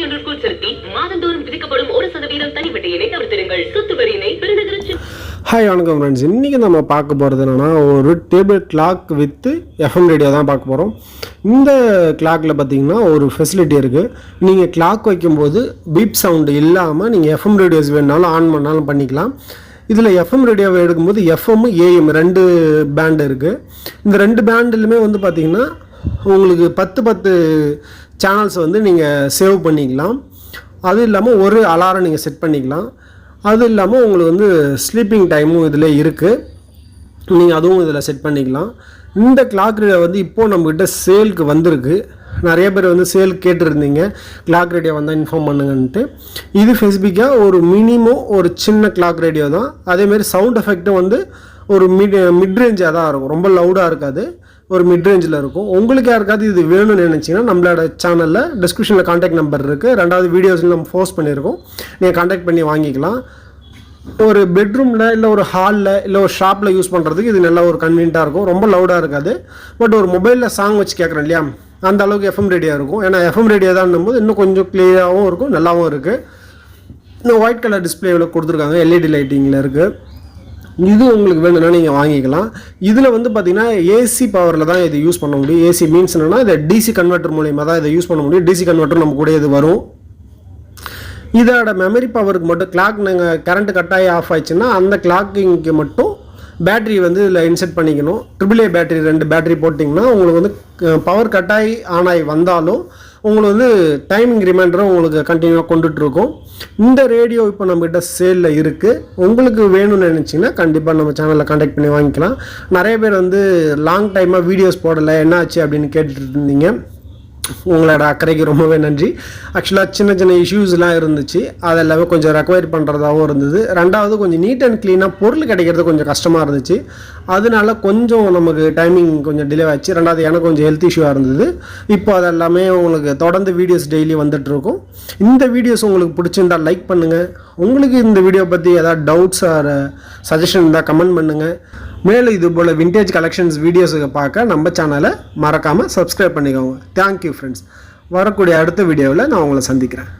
ஆயிரத்தி எண்ணூறுக்குள் செலுத்தி மாதந்தோறும் விதிக்கப்படும் ஒரு சதவீதம் தனி வட்டியினை தவிர்த்திடுங்கள் சொத்து வரியினை பெருநகர ஹாய் வணக்கம் ஃப்ரெண்ட்ஸ் இன்றைக்கி நம்ம பார்க்க போகிறது என்னென்னா ஒரு table clock with FM radio தான் பார்க்க போகிறோம் இந்த கிளாக்கில் பார்த்தீங்கன்னா ஒரு ஃபெசிலிட்டி இருக்குது நீங்கள் கிளாக் வைக்கும்போது பீப் சவுண்டு இல்லாமல் நீங்கள் எஃப்எம் ரேடியோஸ் வேணுனாலும் ஆன் பண்ணாலும் பண்ணிக்கலாம். இதில் எஃப்எம் ரேடியோவை எடுக்கும்போது எஃப்எம் ஏஎம் ரெண்டு பேண்டு இருக்குது இந்த ரெண்டு பேண்டுலுமே வந்து பார்த்திங்கன்னா உங்களுக்கு பத்து பத்து சேனல்ஸ் வந்து நீங்கள் சேவ் பண்ணிக்கலாம். அது இல்லாமல் ஒரு அலாரம் நீங்கள் செட் பண்ணிக்கலாம். அது இல்லாமல் உங்களுக்கு வந்து ஸ்லீப்பிங் டைமும் இதில் இருக்குது நீங்கள் அதுவும் இதில் செட் பண்ணிக்கலாம். இந்த கிளாக் ரேடியோ வந்து இப்போது நம்மக்கிட்ட சேலுக்கு வந்திருக்கு. நிறைய பேர் வந்து சேல் கேட்டிருந்தீங்க. கிளாக் ரேடியோ வந்தால் இன்ஃபார்ம் பண்ணுங்கன்ட்டு. இது ஃபெசிஃபிக்காக ஒரு மினிமம் ஒரு சின்ன கிளாக் ரேடியோ தான். அதேமாரி சவுண்ட் எஃபெக்ட்டும் வந்து ஒரு மிட் மிட் ரேஞ்சாக தான் இருக்கும். ரொம்ப லவுடாக இருக்காது. ஒரு மிட் ரேஞ்சில் இருக்கும். உங்களுக்கு யாருக்காவது இது வேணும்னு நினச்சிங்கன்னா நம்மளோட சேனலில் டிஸ்கிரிப்ஷனில் காண்டாக்ட் நம்பர் இருக்குது ரெண்டாவது வீடியோஸில் நம்ம போஸ்ட் பண்ணியிருக்கோம். நீங்கள் காண்டாக்ட் பண்ணி வாங்கிக்கலாம். ஒரு பெட்ரூமில் இல்லை ஒரு ஹாலில் இல்லை ஒரு ஷாப்பில் யூஸ் பண்ணுறதுக்கு இது நல்லா ஒரு கன்வீனியாக இருக்கும். ரொம்ப லவுடாக இருக்காது. பட் ஒரு மொபைலில் சாங் வச்சு கேட்குறேன் இல்லையா? அந்த அளவுக்கு எஃப்எம் ரேடியோ இருக்கும். ஏன்னா எஃப்எம் ரேடியோ தான் போது இன்னும் கொஞ்சம் கிளியராகவும் இருக்கும் நல்லாவும் இருக்குது இன்னும் ஒயிட் கலர் டிஸ்பிளேவில் கொடுத்துருக்காங்க. எல்இடி லைட்டிங்கில் இருக்குது இது உங்களுக்கு வேணும்னா நீங்கள் வாங்கிக்கலாம். இதில் வந்து பார்த்தீங்கன்னா ஏசி பவரில் தான் இது யூஸ் பண்ண முடியும். ஏசி மீன்ஸ் என்னன்னா இதை டிசி கன்வெர்ட்டர் மூலியமாக தான் இதை யூஸ் பண்ண முடியும். டிசி கன்வெர்ட்டர் நம்ம கூட இது வரும். இதோட மெமரி பவருக்கு மட்டும் கிளாக் நீங்கள் கரண்ட் கட்டாயி ஆஃப் ஆயிடுச்சுன்னா அந்த கிளாக்கிங்க்கு மட்டும் பேட்டரி வந்து இதில் இன்செர்ட் பண்ணிக்கணும். ட்ரிபிள் ஏ பேட்டரி ரெண்டு பேட்டரி போட்டிங்கன்னா உங்களுக்கு வந்து பவர் கட்டாயி ஆன் ஆகி வந்தாலும் உங்களுக்கு வந்து டைமிங் ரிமைண்டரும் உங்களுக்கு கண்டினியூவாக கொண்டுட்ருக்கோம். இந்த ரேடியோ இப்போ நம்மகிட்ட சேலில் இருக்குது உங்களுக்கு வேணும்னு நினச்சிங்கன்னா கண்டிப்பாக நம்ம சேனலில் காண்டாக்ட் பண்ணி வாங்கிக்கலாம். நிறைய பேர் வந்து லாங் டைமாக வீடியோஸ் போடலை என்ன ஆச்சு அப்படின்னு கேட்டுட்டு இருந்தீங்க உங்களோட அக்கறைக்கு ரொம்பவே நன்றி. ஆக்சுவலாக சின்ன சின்ன இஷ்யூஸ்லாம் இருந்துச்சு. அதெல்லாமே கொஞ்சம் ரெக்வயர் பண்ணுறதாகவும் இருந்தது. ரெண்டாவது கொஞ்சம் நீட் அண்ட் க்ளீனாக பொருள் கிடைக்கிறது கொஞ்சம் கஷ்டமாக இருந்துச்சு. அதனால கொஞ்சம் நமக்கு டைமிங் கொஞ்சம் டிலே ஆச்சு. ரெண்டாவது எனக்கு கொஞ்சம் ஹெல்த் இஷ்யூவாக இருந்தது. இப்போ அதெல்லாமே உங்களுக்கு தொடர்ந்து வீடியோஸ் டெய்லி வந்துட்டுருக்கும் இந்த வீடியோஸ் உங்களுக்கு பிடிச்சிருந்தால் லைக் பண்ணுங்கள் உங்களுக்கு இந்த வீடியோ பற்றி ஏதாவது டவுட்ஸ் ஆர் சஜஷன் இருந்தால் கமெண்ட் பண்ணுங்கள் மேலும் இது போல் விண்டேஜ் கலெக்ஷன்ஸ் வீடியோஸுக்கு பார்க்க நம்ம சேனலை மறக்காமல் சப்ஸ்கிரைப் பண்ணிக்கோங்க. தேங்க்யூ ஃப்ரெண்ட்ஸ் வரக்கூடிய அடுத்த வீடியோவில் நான் உங்களை சந்திக்கிறேன்.